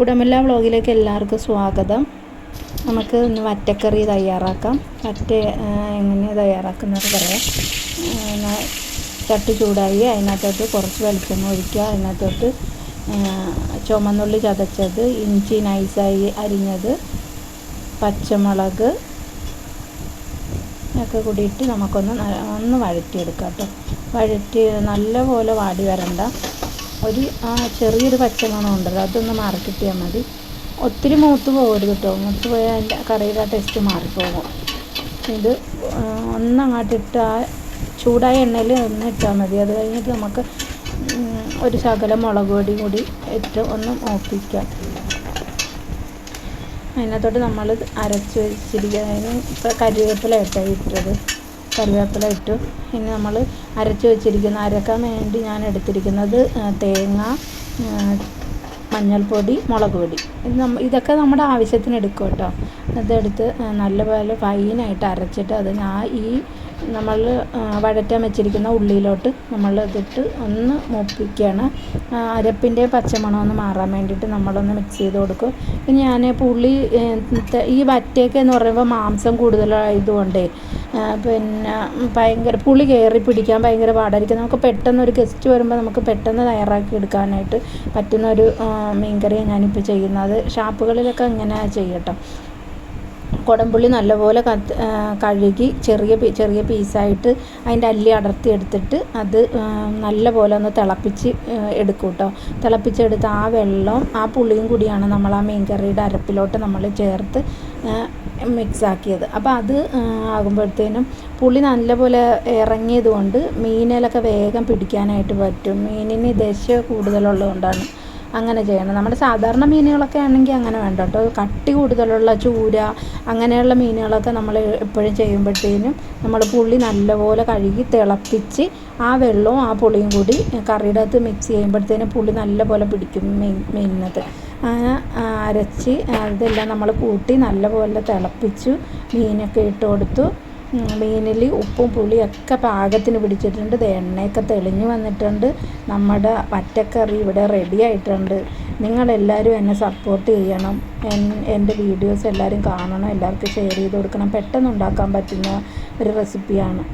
കുടമല്ല വ്ളോഗിലേക്ക് എല്ലാവർക്കും സ്വാഗതം. നമുക്ക് ഇന്ന് വറ്റക്കറി തയ്യാറാക്കാം. വറ്റ എങ്ങനെയാണ് തയ്യാറാക്കുന്നത് പറയാം. ചട്ടി ചൂടായി അതിനകത്തോട്ട് കുറച്ച് വെളിച്ചെണ്ണ ഒഴിക്കുക. അതിനകത്തോട്ട് ചുമന്നുള്ളി ചതച്ചത് ഇഞ്ചി നൈസായി അരിഞ്ഞത് പച്ചമുളക് ഒക്കെ കൂടിയിട്ട് നമുക്കൊന്ന് ഒന്ന് വഴറ്റിയെടുക്കാം കേട്ടോ. വഴറ്റി നല്ലപോലെ വാടി വരണ്ട. ഒരു ആ ചെറിയൊരു പച്ചമണം ഉണ്ടല്ലോ അതൊന്ന് മാറിക്കിട്ടിയാൽ മതി. ഒത്തിരി മൂത്ത് പോകരുത് കേട്ടോ. മൂത്ത് പോയാൽ അതിന്റെ കറിയുടെ ആ ടേസ്റ്റ് മാറിപ്പോകും. ഇത് ഒന്നങ്ങാട്ടിട്ട് ആ ചൂടായ എണ്ണയിൽ ഒന്ന് ഇട്ടാൽ മതി. അത് കഴിഞ്ഞിട്ട് നമുക്ക് ഒരു ശകലം മുളക് പൊടി കൂടി ഇട്ട് ഒന്ന് മൂപ്പിക്കാം. അതിനകത്തോട്ട് നമ്മൾ അരച്ച് വെച്ചിരിക്കുന്നതിന് ഇപ്പോൾ കരിവേപ്പില ഇട്ടാണ് ഇട്ടത്. കറിവേപ്പില ഇട്ടു. ഇനി നമ്മൾ അരച്ച് വെച്ചിരിക്കുന്ന അരക്കാൻ വേണ്ടി ഞാൻ എടുത്തിരിക്കുന്നത് തേങ്ങ മഞ്ഞൾപ്പൊടി മുളക് പൊടി. ഇത് നമ്മ ഇതൊക്കെ നമ്മുടെ ആവശ്യത്തിന് എടുക്കും കേട്ടോ. അതെടുത്ത് നല്ലപോലെ ഫൈനായിട്ട് അരച്ചിട്ട് അത് ഞാൻ ഈ നമ്മൾ വഴറ്റാൻ വെച്ചിരിക്കുന്ന ഉള്ളിയിലോട്ട് നമ്മൾ ഇതിട്ട് ഒന്ന് മൂപ്പിക്കുകയാണ്. അരപ്പിന്റെ പച്ചമണം ഒന്ന് മാറാൻ വേണ്ടിയിട്ട് നമ്മളൊന്ന് മിക്സ് ചെയ്ത് കൊടുക്കും. ഞാൻ പുളി ഈ വറ്റയൊക്കെ എന്ന് പറയുമ്പോൾ മാംസം കൂടുതലായതുകൊണ്ടേ പിന്നെ ഭയങ്കര പുളി കയറി പിടിക്കാൻ ഭയങ്കര പാടായിരിക്കും. നമുക്ക് പെട്ടെന്ന് ഒരു ഗസ്റ്റ് വരുമ്പോൾ നമുക്ക് പെട്ടെന്ന് തയ്യാറാക്കി എടുക്കാനായിട്ട് പറ്റുന്ന ഒരു മീൻകറിയാണ് ഞാനിപ്പോൾ ചെയ്യുന്നത്. ഷാപ്പുകളിലൊക്കെ അങ്ങനെ ചെയ്യട്ടോ. കുടംപുള്ളി നല്ലപോലെ കഴുകി ചെറിയ ചെറിയ പീസായിട്ട് അതിന്റെ അല്ലി അടർത്തി എടുത്തിട്ട് അത് നല്ലപോലെ ഒന്ന് തിളപ്പിച്ച് എടുക്കും കേട്ടോ തിളപ്പിച്ചെടുത്ത് ആ വെള്ളം ആ പുളിയും കൂടിയാണ് നമ്മൾ ആ മീൻ കറിയുടെ അരപ്പിലോട്ട് നമ്മൾ ചേർത്ത് മിക്സ് ആക്കിയത് അപ്പോൾ അത് ആകുമ്പോഴത്തേനും പുളി നല്ലപോലെ ഇറങ്ങിയത് കൊണ്ട് മീനിലൊക്കെ വേഗം പിടിക്കാനായിട്ട് പറ്റും. മീനിന് ദശ കൂടുതലുള്ളത് അങ്ങനെ ചെയ്യണം. നമ്മുടെ സാധാരണ മീനുകളൊക്കെ ആണെങ്കിൽ അങ്ങനെ വേണ്ട കേട്ടോ. കട്ടി കൂടുതലുള്ള ചൂര അങ്ങനെയുള്ള മീനുകളൊക്കെ നമ്മൾ എപ്പോഴും ചെയ്യുമ്പോഴത്തേനും നമ്മൾ പുളി നല്ലപോലെ കഴുകി തിളപ്പിച്ച് ആ വെള്ളവും ആ പുളിയും കൂടി കറിയുടെ അകത്ത് മിക്സ് ചെയ്യുമ്പോഴത്തേനും പുളി നല്ലപോലെ പിടിക്കും മീൻ മീനിനകത്ത്. അങ്ങനെ അരച്ച് അതെല്ലാം നമ്മൾ കൂട്ടി നല്ലപോലെ തിളപ്പിച്ചു മീനൊക്കെ ഇട്ട് കൊടുത്തു. മീനിൽ ഉപ്പും പുളിയും പുളിയൊക്കെ പാകത്തിന് പിടിച്ചിട്ടുണ്ട്. എണ്ണയൊക്കെ തെളിഞ്ഞു വന്നിട്ടുണ്ട്. നമ്മുടെ വറ്റക്കറി ഇവിടെ റെഡി ആയിട്ടുണ്ട്. നിങ്ങളെല്ലാവരും എന്നെ സപ്പോർട്ട് ചെയ്യണം. എന്റെ വീഡിയോസ് എല്ലാവരും കാണണം. എല്ലാവർക്കും ഷെയർ ചെയ്ത് കൊടുക്കണം. പെട്ടെന്ന് ഉണ്ടാക്കാൻ പറ്റുന്ന ഒരു റെസിപ്പിയാണ്